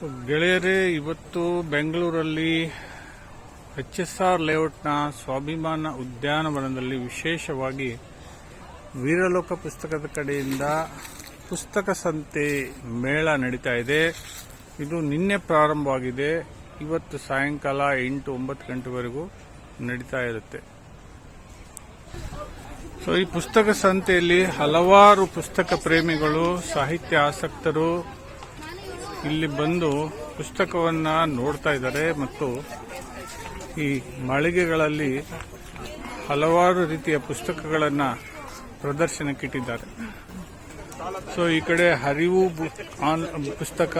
ಗೆಳೆಯರೇ, ಇವತ್ತು ಬೆಂಗಳೂರಲ್ಲಿ ಎಚ್ ಎಸ್ ಆರ್ ಲೇಔಟ್ನ ಸ್ವಾಭಿಮಾನ ಉದ್ಯಾನವನದಲ್ಲಿ ವಿಶೇಷವಾಗಿ ವೀರಲೋಕ ಪುಸ್ತಕದ ಕಡೆಯಿಂದ ಪುಸ್ತಕ ಸಂತೆ ಮೇಳ ನಡೀತಾ ಇದೆ. ಇದು ನಿನ್ನೆ ಪ್ರಾರಂಭವಾಗಿದೆ. ಇವತ್ತು ಸಾಯಂಕಾಲ ಎಂಟು ಒಂಬತ್ತು ಗಂಟೆವರೆಗೂ ನಡೀತಾ ಇರುತ್ತೆ. ಸೊ ಈ ಪುಸ್ತಕ ಸಂತೆಯಲ್ಲಿ ಹಲವಾರು ಪುಸ್ತಕ ಪ್ರೇಮಿಗಳು, ಸಾಹಿತ್ಯ ಆಸಕ್ತರು ಇಲ್ಲಿ ಬಂದು ಪುಸ್ತಕವನ್ನ ನೋಡ್ತಾ ಇದ್ದಾರೆ ಮತ್ತು ಈ ಮಳಿಗೆಗಳಲ್ಲಿ ಹಲವಾರು ರೀತಿಯ ಪುಸ್ತಕಗಳನ್ನ ಪ್ರದರ್ಶನಕ್ಕಿಟ್ಟಿದ್ದಾರೆ. ಸೊ ಈ ಕಡೆ ಹರಿವು ಪುಸ್ತಕ,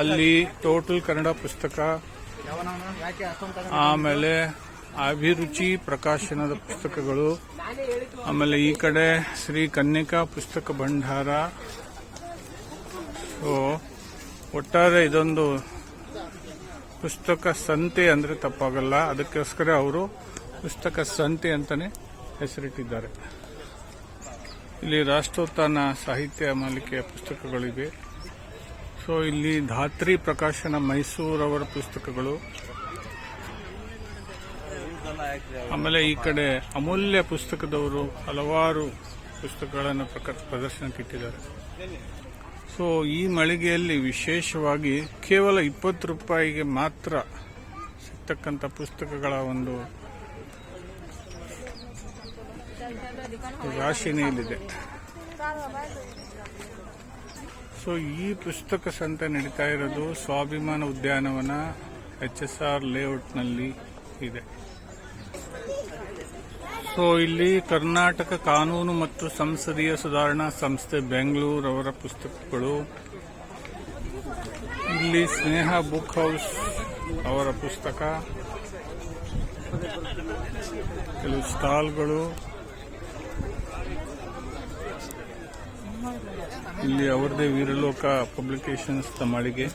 ಅಲ್ಲಿ ಟೋಟಲ್ ಕನ್ನಡ ಪುಸ್ತಕ, ಆಮೇಲೆ ಅಭಿರುಚಿ ಪ್ರಕಾಶನದ ಪುಸ್ತಕಗಳು, ಆಮೇಲೆ ಈ ಕಡೆ ಶ್ರೀ ಕನ್ನಿಕಾ ಪುಸ್ತಕ ಭಂಡಾರ. ಸೊ ಒಟ್ಟಾರೆ ಇದೊಂದು ಪುಸ್ತಕ ಸಂತೆ ಅಂದರೆ ತಪ್ಪಾಗಲ್ಲ. ಅದಕ್ಕೋಸ್ಕರ ಅವರು ಪುಸ್ತಕ ಸಂತೆ ಅಂತಾನೆ ಹೆಸರಿಟ್ಟಿದ್ದಾರೆ. ಇಲ್ಲಿ ರಾಷ್ಟ್ರೋತ್ಥಾನ ಸಾಹಿತ್ಯ ಮಾಲಿಕೆಯ ಪುಸ್ತಕಗಳಿವೆ. ಸೊ ಇಲ್ಲಿ ಧಾತ್ರಿ ಪ್ರಕಾಶನ ಮೈಸೂರವರ ಪುಸ್ತಕಗಳು. ಆಮೇಲೆ ಈ ಕಡೆ ಅಮೂಲ್ಯ ಪುಸ್ತಕದವರು ಹಲವಾರು ಪುಸ್ತಕಗಳನ್ನು ಪ್ರಕ- ಪ್ರದರ್ಶನಕ್ಕಿಟ್ಟಿದ್ದಾರೆ. ಸೊ ಈ ಮಳಿಗೆಯಲ್ಲಿ ವಿಶೇಷವಾಗಿ ಕೇವಲ ಇಪ್ಪತ್ತು ರೂಪಾಯಿಗೆ ಮಾತ್ರ ಸಿಗ್ತಕ್ಕಂಥ ಪುಸ್ತಕಗಳ ಒಂದು ರಾಶಿನೇ ಇಲ್ಲಿದೆ ಸೊ ಈ ಪುಸ್ತಕ ಸಂತೆ ನಡೀತಾ ಇರೋದು ಸ್ವಾಭಿಮಾನ ಉದ್ಯಾನವನ ಎಚ್ ಎಸ್ ಆರ್ ಲೇಔಟ್ನಲ್ಲಿ ಇದೆ. ಸೊ ಇಲ್ಲಿ ಕರ್ನಾಟಕ ಕಾನೂನು ಮತ್ತು ಸಂಸದೀಯ ಸುಧಾರಣಾ ಸಂಸ್ಥೆ ಬೆಂಗಳೂರು ಅವರ ಪುಸ್ತಕಗಳು. ಇಲ್ಲಿ ಸ್ನೇಹ ಬುಕ್ ಹೌಸ್ ಅವರ ಪುಸ್ತಕ. ಕೆಲವು ಸ್ಟಾಲ್ಗಳು. ಇಲ್ಲಿ ಅವರದೇ ವೀರಲೋಕ ಪಬ್ಲಿಕೇಶನ್ಸ್ ಮಳಿಗೆ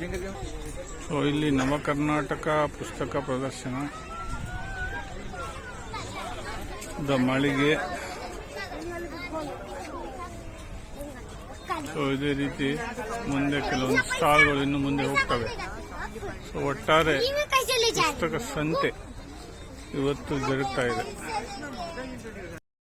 ಸೊ ಇಲ್ಲಿ ನವ ಕರ್ನಾಟಕ ಪುಸ್ತಕ ಪ್ರದರ್ಶನ. ದ ಮಳಿಗೆ. ಸೊ ಇದೇ ರೀತಿ ಮುಂದೆ ಕೆಲವೊಂದು ಸ್ಟಾಲ್ಗಳು ಇನ್ನು ಮುಂದೆ ಹೋಗ್ತವೆ. ಸೊ ಒಟ್ಟಾರೆ ಪುಸ್ತಕ ಸಂತೆ ಇವತ್ತು ಜರುಗ್ತಾ ಇದೆ.